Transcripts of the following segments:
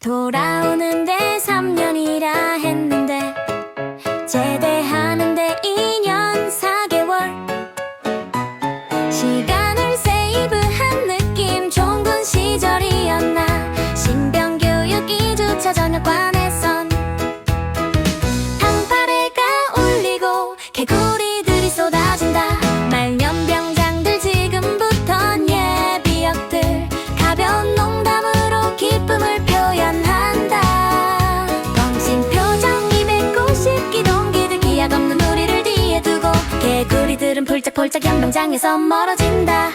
돌아오는데 3년이라 했는데 제대하는데 2년 4개월. 시간을 세이브한 느낌 좋은 시절이었나? 신병 교육 2주차 저녁관에 폴짝폴짝 연병장에서 멀어진다.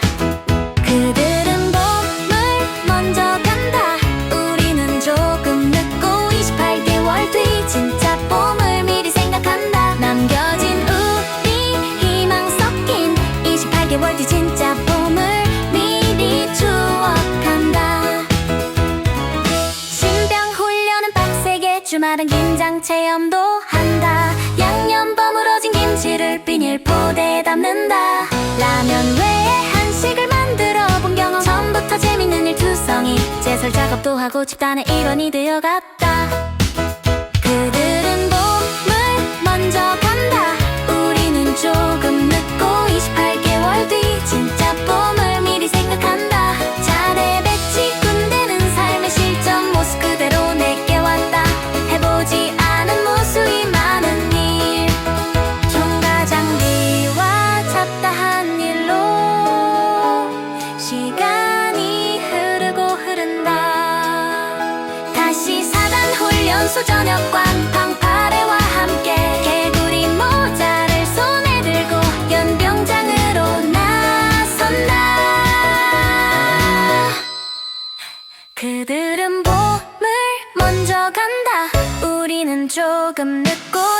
그들은 봄을 먼저 간다. 우리는 조금 늦고 28개월 뒤 진짜 봄을 미리 생각한다. 남겨진 우리 희망 섞인 28개월 뒤 진짜 봄을 미리 추억한다. 신병 훈련은 빡세게 주말은 긴장 체험도 한다. 양념 버무러진 김치를 비닐 포대 에 담는다 라면 외에 한식을 만들어 본 경험. 처음부터 재밌는 일 투성이. 제설 작업도 하고 집단의 일원이 되어갔다 사단 훈련소 저녁관 방파레와 함께 개구리 모자를 손에 들고 연병장으로 나선다. 그들은 봄을 먼저 간다. 우리는 조금 늦고